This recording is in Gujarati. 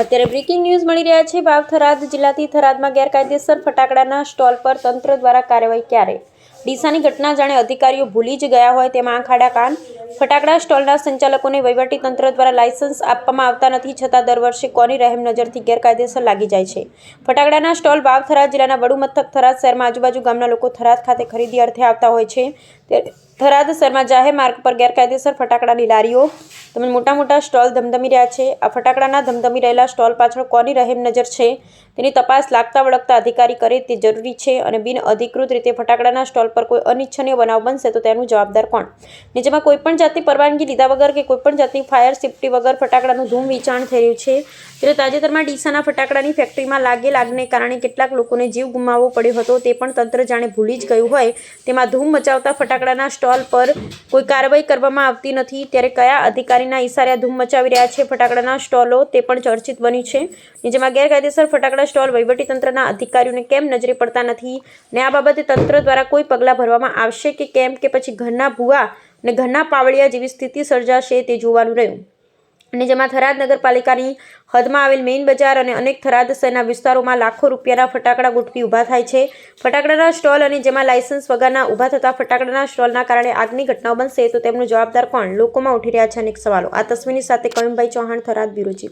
અત્યારે બ્રેકિંગ ન્યૂઝ મળી રહ્યા છે. વાવ થરાદ જિલ્લાથી થરાદમાં ગેરકાયદેસર ફટાકડાના સ્ટોલ પર તંત્ર દ્વારા કાર્યવાહી ક્યારે? ડીસાની ઘટના જાણે અધિકારીઓ ભૂલી જ ગયા હોય તેમાં આંખાડા કાન. ફટાકડા સ્ટોલના સંચાલકોને વહીવટી તંત્ર દ્વારા લાયસન્સ આપવામાં આવતા નથી, છતાં દર વર્ષે કોની રહેમ નજરથી ગેરકાયદેસર લાગી જાય છે. ફટાકડાના સ્ટોલ વાવ થરાદ જિલ્લાના વડુ મથક થરાદ શહેરમાં આજુબાજુ ગામના લોકો થરાદ ખાતે ખરીદી અર્થે આવતા હોય છે. થરાદ શહેરમાં જાહેર માર્ગ પર ગેરકાયદેસર ફટાકડાની લારીઓ તેમજ મોટા મોટા સ્ટોલ ધમધમી રહ્યા છે. આ ફટાકડાના ધમધમી રહેલા સ્ટોલ પાછળ કોની રહેમ નજર છે? તેની તપાસ લાગતા વળગતા અધિકારી કરે તે જરૂરી છે અને બિન અધિકૃત રીતે ફટાકડાના સ્ટોલ પર કોઈ અનિચ્છનીય બનાવ બનશે તો તેનું જવાબદાર કોણ? નીચેમાં કોઈપણ જાતની પરવાનગી લીધા વગર કે કોઈપણ જાતની ફાયર સેફટી વગર ફટાકડાનું ધૂમ વેચાણ થઈ રહ્યું છે. ત્યારે તાજેતરમાં ડીસાના ફટાકડાની ફેક્ટરીમાં લાગેલ આગને કારણે કેટલાક લોકોને જીવ ગુમાવવો પડ્યો હતો. તે પણ તંત્ર જાણે ભૂલી જ ગયું હોય. તેમાં ધૂમ મચાવતા ફટાકડાના સ્ટોલ પર કોઈ કાર્યવાહી કરવામાં આવતી નથી. ત્યારે કયા અધિકારીના ઇશારે ધૂમ મચાવી રહ્યા છે ફટાકડાના સ્ટોલો તે પણ ચર્ચિત બની છે. જેમાં ગેરકાયદેસર ફટાકડા સ્ટોલ વહીવટીતંત્રના અધિકારીઓને કેમ નજરે પડતા નથી? ને આ બાબતે તંત્ર દ્વારા કોઈ પગલાં ભરવામાં આવશે કે કેમ? કે પછી ઘરના ભૂવા અને ઘરના પાવડિયા જેવી સ્થિતિ સર્જાશે તે જોવાનું રહ્યું. અને જેમાં થરાદ નગરપાલિકાની હદમાં આવેલ મેઇન બજાર અને અનેક થરાદ શહેરના વિસ્તારોમાં લાખો રૂપિયાના ફટાકડા ગોઠવી ઊભા થાય છે. ફટાકડાના સ્ટોલ અને જેમાં લાયસન્સ વગરના ઊભા થતા ફટાકડાના સ્ટોલના કારણે આગની ઘટનાઓ બનશે તો તેમનું જવાબદાર કોણ? લોકોમાં ઉઠી રહ્યા છે અનેક સવાલો. આ તસવીરની સાથે કવિમભાઈ ચૌહાણ, થરાદ બ્યુરો ચીફ.